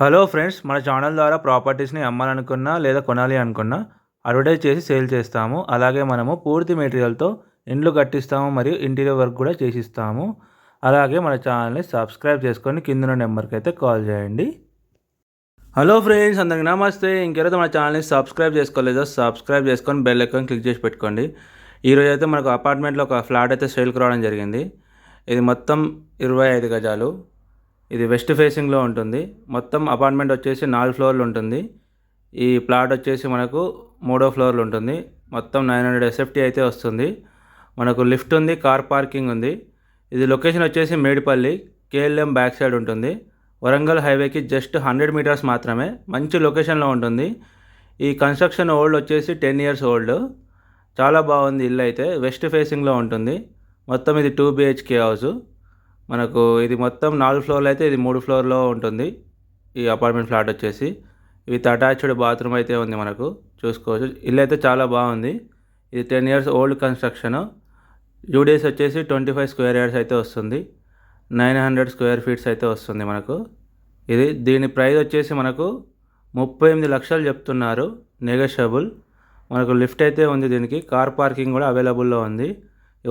Hello friends మన channel ద్వారా ప్రాపర్టీస్ని అమ్మాలనుకున్నా లేదా కొనాలి అనుకున్నా అడ్వర్టైజ్ చేసి సేల్ చేస్తాము. అలాగే మనము పూర్తి మెటీరియల్తో ఇండ్లు కట్టిస్తాము మరియు ఇంటీరియర్ వర్క్ కూడా చేసిస్తాము. అలాగే మన ఛానల్ని సబ్స్క్రైబ్ చేసుకొని కింద నెంబర్కి అయితే కాల్ చేయండి. హలో ఫ్రెండ్స్ అందరికి నమస్తే. ఇంకెవరైతే మన ఛానల్ని సబ్స్క్రైబ్ చేసుకోలేదో సబ్స్క్రైబ్ చేసుకొని బెల్ ఐకాన్ క్లిక్ చేసి పెట్టుకోండి. ఈరోజు అయితే మనకు అపార్ట్మెంట్లో ఒక ఫ్లాట్ అయితే సేల్కి రావడం జరిగింది. ఇది మొత్తం ఇరవై ఐదు గజాలు. ఇది వెస్ట్ ఫేసింగ్లో ఉంటుంది. మొత్తం అపార్ట్మెంట్ వచ్చేసి నాలుగు ఫ్లోర్లు ఉంటుంది. ఈ ప్లాట్ వచ్చేసి మనకు మూడో ఫ్లోర్లు ఉంటుంది. మొత్తం నైన్ హండ్రెడ్ ఎస్ఎఫ్టీ అయితే వస్తుంది. మనకు లిఫ్ట్ ఉంది కార్ పార్కింగ్ ఉంది. ఇది లొకేషన్ వచ్చేసి మేడిపల్లి కేఎల్ఎం బ్యాక్ సైడ్ ఉంటుంది. వరంగల్ హైవేకి జస్ట్ హండ్రెడ్ మీటర్స్ మాత్రమే మంచి లొకేషన్లో ఉంటుంది. ఈ కన్స్ట్రక్షన్ ఓల్డ్ వచ్చేసి టెన్ ఇయర్స్ ఓల్డ్. చాలా బాగుంది ఇల్లు అయితే వెస్ట్ ఫేసింగ్లో ఉంటుంది. మొత్తం ఇది టూ బిహెచ్కే హౌస్. మనకు ఇది మొత్తం నాలుగు ఫ్లోర్లు అయితే ఇది మూడు ఫ్లోర్లో ఉంటుంది. ఈ అపార్ట్మెంట్ ఫ్లాట్ వచ్చేసి. విత్ అటాచ్డ్ బాత్రూమ్ అయితే ఉంది మనకు. చూసుకోవచ్చు. ఇల్లు అయితే చాలా బాగుంది. ఇది ten years old construction. Days వచ్చేసి ట్వంటీ ఫైవ్ స్క్వేర్ ఇయర్స్ అయితే వస్తుంది. నైన్ హండ్రెడ్ స్క్వేర్ ఫీట్స్ అయితే వస్తుంది మనకు. ఇది దీని ప్రైస్ వచ్చేసి మనకు ముప్పై ఎనిమిది లక్షలు చెప్తున్నారు. నెగోషియబుల్. మనకు లిఫ్ట్ అయితే ఉంది దీనికి. కార్ పార్కింగ్ కూడా అవైలబుల్లో ఉంది.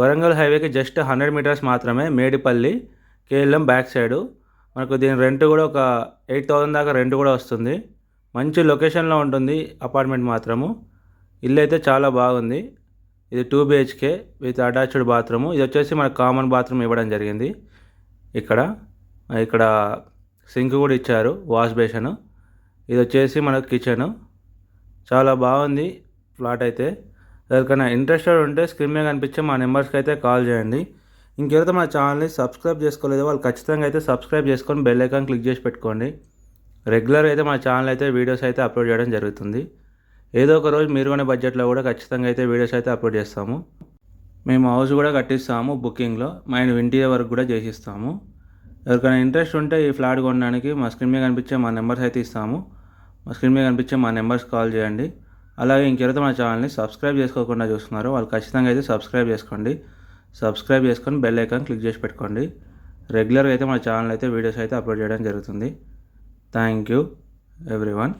వరంగల్ హైవేకి జస్ట్ హండ్రెడ్ మీటర్స్ మాత్రమే మేడిపల్లి కేఎల్ఎం బ్యాక్ సైడు. మనకు దీని రెంట్ కూడా ఒక ఎయిట్ థౌజండ్ దాకా రెంట్ కూడా వస్తుంది. మంచి లొకేషన్లో ఉంటుంది అపార్ట్మెంట్ మాత్రము. ఇల్లు అయితే చాలా బాగుంది. ఇది two BHK with attached bathroom. ఇది వచ్చేసి మనకు కామన్ బాత్రూమ్ ఇవ్వడం జరిగింది. ఇక్కడ ఇక్కడ సింక్ కూడా ఇచ్చారు వాష్ బేషన్. ఇది వచ్చేసి మనకు కిచెను. చాలా బాగుంది ఫ్లాట్ అయితే. ఎవరికైనా ఇంట్రెస్టెడ్ ఉంటే స్క్రీన్ మీద కనిపించే మా నెంబర్స్కి అయితే కాల్ చేయండి. ఇంకెవరైతే మా ఛానల్ని సబ్స్క్రైబ్ చేసుకోలేదో వాళ్ళు ఖచ్చితంగా అయితే సబ్స్క్రైబ్ చేసుకొని బెల్ ఐకాన్ క్లిక్ చేసి పెట్టుకోండి. రెగ్యులర్ అయితే మా ఛానల్ అయితే వీడియోస్ అయితే అప్లోడ్ చేయడం జరుగుతుంది. ఏదో ఒక రోజు మీరు కొనే బడ్జెట్లో కూడా ఖచ్చితంగా అయితే వీడియోస్ అయితే అప్లోడ్ చేస్తాము. మేము హౌస్ కూడా కట్టిస్తాము బుకింగ్లో మైండ్ ఇంటీరియర్ వరకు కూడా చేసిస్తాము. ఎవరికైనా ఇంట్రెస్ట్ ఉంటే ఈ ఫ్లాట్ కొనడానికి మా స్క్రీన్ మీద కనిపించే మా నెంబర్స్ అయితే ఇస్తాము. మా స్క్రీన్ మీద కనిపించే మా నెంబర్స్ కాల్ చేయండి. అలాగే ఇంకెవరైతే మా ఛానల్ని సబ్స్క్రైబ్ చేసుకోకుండా చూస్తున్నారో వాళ్ళు ఖచ్చితంగా అయితే సబ్స్క్రైబ్ చేసుకోండి. సబ్స్క్రైబ్ చేసుకొని బెల్ ఐకాన్ క్లిక్ చేసి పెట్టుకోండి. రెగ్యులర్గా అయితే మా ఛానల్ అయితే వీడియోస్ అయితే అప్లోడ్ చేయడం జరుగుతుంది. Thank you everyone.